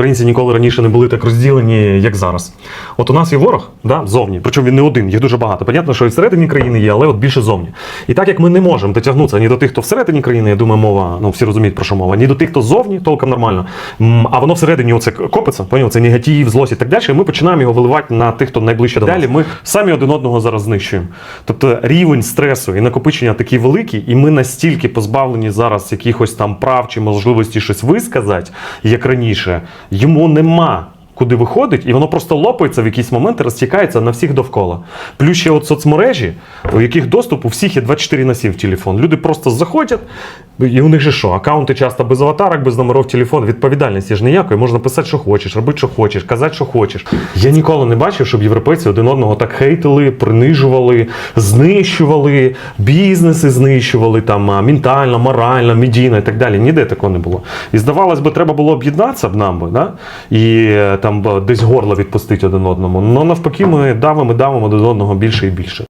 українці ніколи раніше не були так розділені, як зараз. От у нас є ворог, да, зовні, причому він не один, їх дуже багато. Понятно, що і всередині країни є, але от більше зовні. І так як ми не можемо дотягнутися ні до тих, хто всередині країни, я думаю, мова, ну всі розуміють про що мова, ні до тих, хто зовні, толком нормально. А воно всередині оце копиться, поняв, це негатив, злость і так далі. І ми починаємо його виливати на тих, хто найближче до нас. Далі ми самі один одного зараз знищуємо. Тобто рівень стресу і накопичення такий великий, і ми настільки позбавлені зараз якихось там прав чи можливості щось висказати, як раніше, йому нема. Куди виходить, і воно просто лопається в якісь моменти, розтікається на всіх довкола. Плюс ще от соцмережі, у яких доступ у всіх є 24 на 7 в телефон. Люди просто заходять, і у них же що? Аккаунти часто без аватарок, без номерів телефону. Відповідальності ж ніякої. Можна писати, що хочеш, робити, що хочеш, казати, що хочеш. Я ніколи не бачив, щоб європейці один одного так хейтили, принижували, знищували, бізнеси знищували там ментально, морально, медійно і так далі. Ніде такого не було. І здавалось би, треба було об'єднатися б нам би, да? і е, там десь горло відпустити один одному. Ну навпаки, ми давимо, давимо один одного більше і більше.